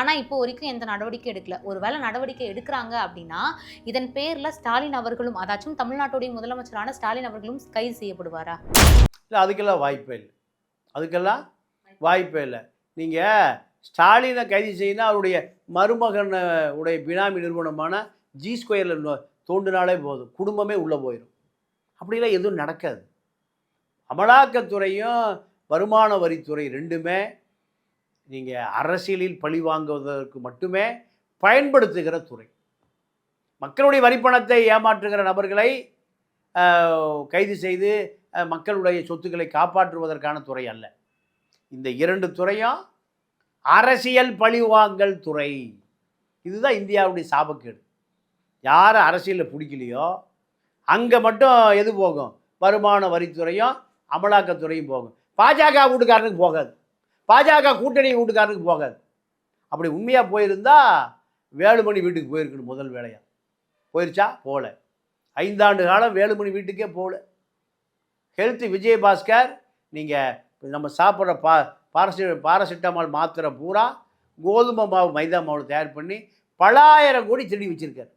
ஆனால் இப்போ வரைக்கும் எந்த நடவடிக்கை எடுக்கல. ஒருவேளை நடவடிக்கை எடுக்கிறாங்க அப்படின்னா இதன் பேரில் ஸ்டாலின் அவர்களும் அதாச்சும் தமிழ்நாட்டுடைய முதலமைச்சரான ஸ்டாலின் அவர்களும் கைது செய்யப்படுவாரா? இல்லை அதுக்கெல்லாம் வாய்ப்பே இல்லை. அதுக்கெல்லாம் வாய்ப்பே இல்லை. நீங்கள் ஸ்டாலினை கைது செய்யணும் அவருடைய மருமகன் உடைய பினாமி நிறுவனமான ஜி ஸ்கொயரில் தோண்டினாலே போதும். குடும்பமே உள்ளே போயிடும் அப்படிலாம் எதுவும் நடக்காது. அமலாக்கத்துறையும் வருமான வரித்துறை ரெண்டுமே நீங்கள் அரசியலில் பழி வாங்குவதற்கு மட்டுமே பயன்படுத்துகிற துறை. மக்களுடைய வரிப்பணத்தை ஏமாற்றுகிற நபர்களை கைது செய்து மக்களுடைய சொத்துக்களை காப்பாற்றுவதற்கான துறை அல்ல. இந்த இரண்டு துறையும் அரசியல் பழிவாங்கல் துறை. இதுதான் இந்தியாவுடைய சாபக்கேடு. யார் அரசியலில் பிடிக்கலையோ அங்கே மட்டும் எது போகும்? வருமான வரித்துறையும் அமலாக்கத்துறையும் போகும். பாஜக வீட்டுக்காரனுக்கு போகாது. பாஜக கூட்டணி வீட்டுக்காரனுக்கு போகாது. அப்படி உண்மையாக போயிருந்தா வேலுமணி வீட்டுக்கு போயிருக்கணும் முதல் வேலையாக போயிருச்சா? போகல ஐந்தாண்டு காலம் வேலுமணி வீட்டுக்கே போகல ஹெல்த் விஜயபாஸ்கர் நீங்கள் நம்ம சாப்பிட்ற பா பாரசி பாராசிட்டமால் மாத்திரை பூரா கோதுமை மாவு மைதா மாவு தயார் பண்ணி பலாயிரம் கோடி திருடி வச்சிருக்காரு.